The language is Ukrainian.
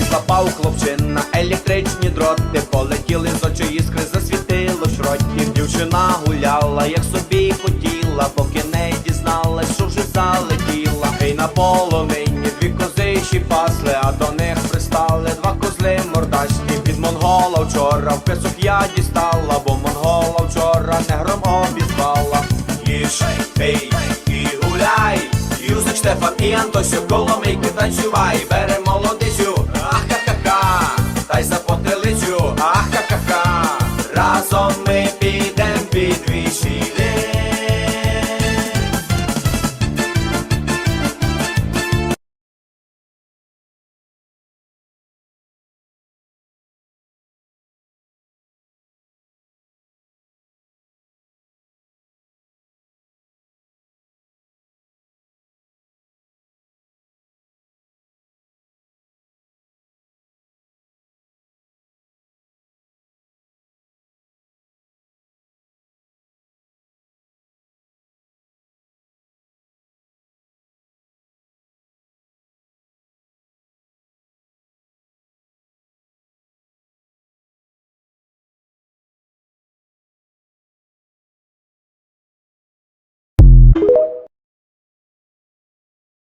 Пізла паук ловчина, електричні дроти полетіли з очі іскри, засвітило шроті Дівчина гуляла, як собі хотіла, поки не дізналась, що вже залетіла. Гей на полонині дві кози пасли, а до них пристали два козли мордашки. Від монгола вчора в песок я дістала, бо монгола вчора не гром обізвала. Їж, пий і гуляй, Юзик Штефан і Антосів, коломийки танцювай, бере молодий